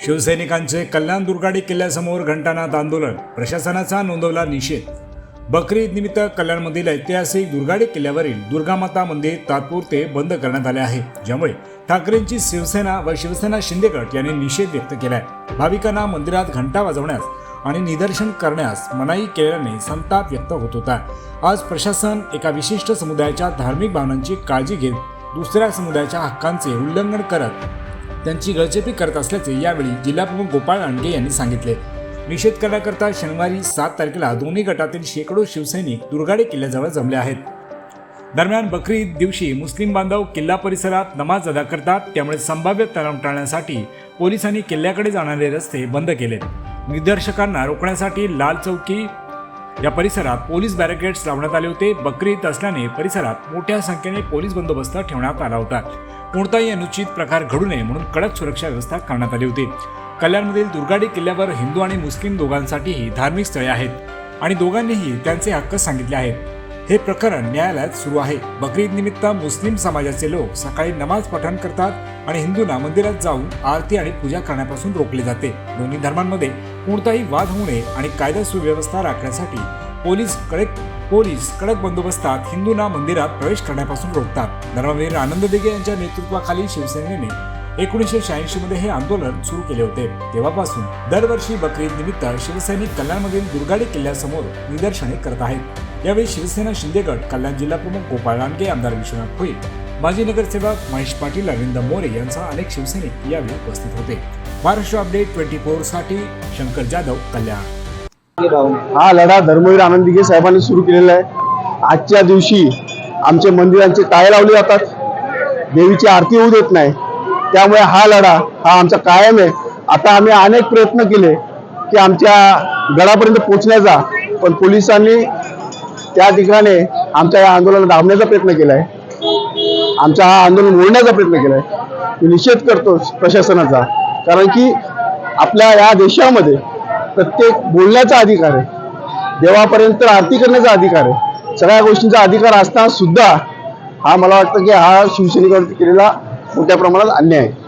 शिवसैनिकांचे कल्याण दुर्गाडी किल्ल्यासमोर घंटानाथ आंदोलन. प्रशासनाचा नोंदवला निषेध. बकरी ईदनिमित्त कल्याणमधील ऐतिहासिक दुर्गाडी किल्ल्यावरील दुर्गामाता मंदिर तात्पुरते बंद करण्यात आले आहे. ज्यामुळे ठाकरेंची शिवसेना व शिवसेना शिंदे गट यांनी निषेध व्यक्त केलाय. भाविकांना मंदिरात घंटा वाजवण्यास आणि निदर्शन करण्यास मनाई केल्याने संताप व्यक्त होत होता. आज प्रशासन एका विशिष्ट समुदायाच्या धार्मिक भावनांची काळजी घेत दुसऱ्या समुदायाच्या हक्कांचे उल्लंघन करत त्यांची गळचेपी करत असल्याचे यावेळी जिल्हाप्रमुख गोपाळ लांडगे यांनी सांगितले. निषेध करण्याकरता शनिवारी सात तारखेला दोन्ही गटातील शेकडो शिवसैनिक दुर्गाडे किल्ल्याजवळ जमले आहेत. दरम्यान बकरी ईद दिवशी मुस्लिम बांधव किल्ला परिसरात नमाज अदा करतात त्यामुळे संभाव्य तणाव टाळण्यासाठी पोलिसांनी किल्ल्याकडे जाणारे रस्ते बंद केलेत. निदर्शकांना रोखण्यासाठी लाल चौकी या परिसरात पोलीस बॅरिकेड्स लावण्यात आले होते. बकरी ईद असल्याने परिसरात मोठ्या संख्येने पोलीस बंदोबस्त ठेवण्यात आला होता. कोणताही अनुचित प्रकार घडू नये म्हणून कडक सुरक्षा व्यवस्था करण्यात आली होती. कल्याणमधील दुर्गाडी किल्ल्यावर हिंदू आणि मुस्लिम दोघांसाठीही धार्मिक स्थळे आहेत आणि दोघांनीही त्यांचे हक्क सांगितले आहेत. हे प्रकरण न्यायालयात सुरू आहे. बकरीद निमित्त मुस्लिम समाजाचे लोक सकाळी नमाज पठण करतात आणि हिंदूंना मंदिरात जाऊन आरती आणि पूजा करण्यापासून रोखले जाते. दोन्ही धर्मांमध्ये कोणताही वाद होऊ नये आणि कायदा सुव्यवस्था राखण्यासाठी पोलीस कडक पोलीस कडक बंदोबस्तात हिंदूंना मंदिरात प्रवेश करण्यापासून रोखतात. धर्मवीर आनंद दिघे यांच्या नेतृत्वाखाली शिवसेनेने एकोणीसशे शहाऐंशी मध्ये हे आंदोलन सुरू केले होते. तेव्हापासून दरवर्षी बकरी निमित्त शिवसैनिक कल्याणमधील दुर्गाडी किल्ल्यासमोर निदर्शने करत आहेत. यावेळी शिवसेना शिंदेगड कल्याण कल्याण जिल्हाप्रमुख गोपाळ लांडगे आमदार विश्वनाथ भोईर माजी नगरसेवक महेश पाटील अरविंद मोरे यांसह अनेक शिवसैनिक यावेळी उपस्थित होते. महाराष्ट्र अपडेट ट्वेंटी फोरसाठी शंकर जाधव कल्याण. हा लढा धर्मवीर आनंद दिघे साहेबांनी सुरू केलेला आहे. आजच्या दिवशी आमच्या मंदिरांचे टाळे लावले जातात. देवीची आरती होऊ देत नाही. त्यामुळे हा लढा हा आमचा कायम आहे. आता आम्ही अनेक प्रयत्न केले की आमच्या गडापर्यंत पोहोचण्याचा पण पोलिसांनी त्या ठिकाणी आमच्या या आंदोलनाला दाबण्याचा प्रयत्न केलाय. आमचा हा आंदोलन मोडण्याचा प्रयत्न केलाय. मी निषेध करतो प्रशासनाचा कारण की आपल्या या देशामध्ये प्रत्येक बोलण्याचा अधिकार आहे. देवापर्यंत आरती करण्याचा अधिकार आहे. सगळ्या गोष्टींचा अधिकार असताना सुद्धा हा मला वाटतं की हा शिवसैनिकांवरती केलेला मोठ्या प्रमाणात अन्याय आहे.